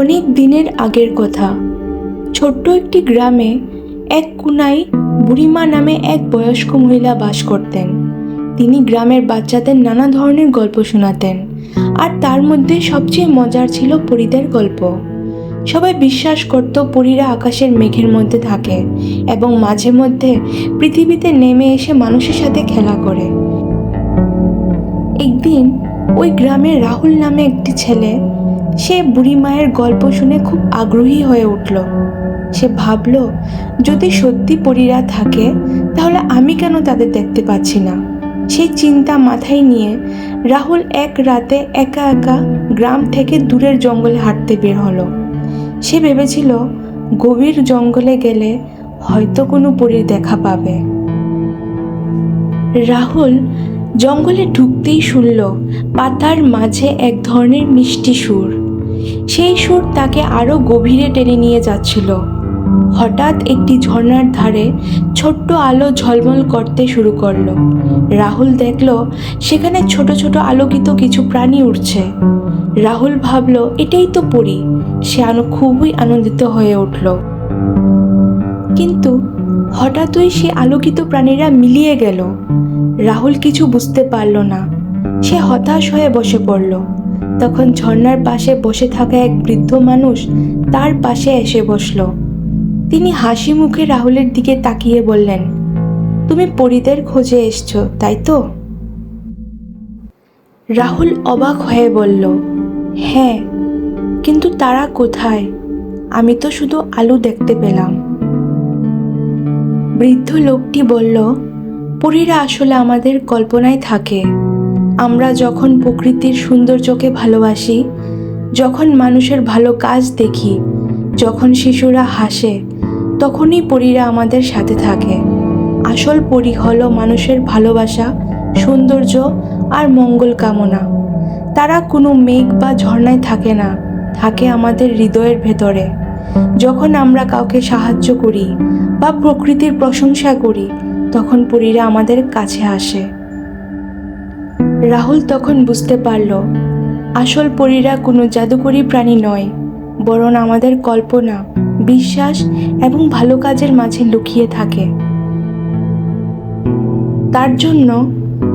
অনেক দিনের আগের কথা। ছোট্ট একটি গ্রামে এক কোনায় বুড়িমা নামে এক বয়স্ক মহিলা বাস করতেন। তিনি গ্রামের বাচ্চাদের নানা ধরনের গল্প শোনাতেন আর তার মধ্যে সবচেয়ে মজার ছিল পরীদের গল্প। সবাই বিশ্বাস করত পরীরা আকাশের মেঘের মধ্যে থাকে এবং মাঝে মধ্যে পৃথিবীতে নেমে এসে মানুষের সাথে খেলা করে। একদিন ওই গ্রামের রাহুল নামে একটি ছেলে সে বুড়ি মায়ের গল্প শুনে খুব আগ্রহী হয়ে উঠল। সে ভাবল, যদি সত্যি পরীরা থাকে, তাহলে আমি কেন তাদের দেখতে পাচ্ছি না? সেই চিন্তা মাথায় নিয়ে রাহুল এক রাতে একা একা গ্রাম থেকে দূরের জঙ্গলে হাঁটতে বের হলো। সে ভেবেছিল, গভীর জঙ্গলে গেলে হয়তো কোনো পরীর দেখা পাবে। রাহুল জঙ্গলে ঢুকতেই শুনল, পাতার মাঝে এক ধরনের মিষ্টি সুর। সেই সুর তাকে আরও গভীরে টেনে নিয়ে যাচ্ছিল। হঠাৎ একটি ঝর্ণার ধারে ছোট্ট আলো ঝলমল করতে শুরু করল। রাহুল দেখল, সেখানে ছোট ছোট আলোকিত কিছু প্রাণী উঠছে রাহুল ভাবল, এটাই তো পড়ি সে আনো খুবই আনন্দিত হয়ে উঠল। কিন্তু হঠাৎই সে আলোকিত প্রাণীরা মিলিয়ে গেল। রাহুল কিছু বুঝতে পারল না। সে হতাশ হয়ে বসে পড়ল। তখন ঝর্ণার পাশে বসে থাকা এক বৃদ্ধ মানুষ তার পাশে এসে বসল। তিনি হাসি মুখে রাহুলের দিকে তাকিয়ে বললেন, তুমি পরিদের খোঁজে এসছো, তাই তো? রাহুল অবাক হয়ে বলল হ্যাঁ কিন্তু তারা কোথায়? আমি তো শুধু আলু দেখতে পেলাম। বৃদ্ধ লোকটি বলল, পরীরা আসলে আমাদের কল্পনায় থাকে। আমরা যখন প্রকৃতির সৌন্দর্যকে ভালোবাসি, যখন মানুষের ভালো কাজ দেখি, যখন শিশুরা হাসে, তখনই পরীরা আমাদের সাথে থাকে। আসল পরী হলো মানুষের ভালোবাসা, সৌন্দর্য আর মঙ্গল কামনা। তারা কোনো মেঘ বা ঝর্ণায় থাকে না, থাকে আমাদের হৃদয়ের ভেতরে। যখন আমরা কাউকে সাহায্য করি বা প্রকৃতির প্রশংসা করি, তখন পরীরা আমাদের কাছে আসে। রাহুল তখন বুঝতে পারল, আসল পরীরা কোনো জাদুকরী প্রাণী নয়, বরং আমাদের কল্পনা, বিশ্বাস এবং ভালো কাজের মাঝে লুকিয়ে থাকে। তার জন্য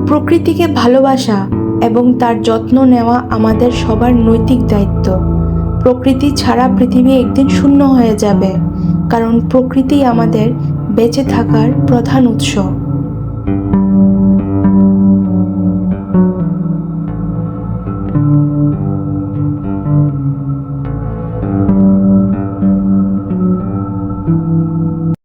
প্রকৃতিকে ভালোবাসা এবং তার যত্ন নেওয়া আমাদের সবার নৈতিক দায়িত্ব। প্রকৃতি ছাড়া পৃথিবী একদিন শূন্য হয়ে যাবে, কারণ প্রকৃতি আমাদের বেঁচে থাকার প্রধান উৎস।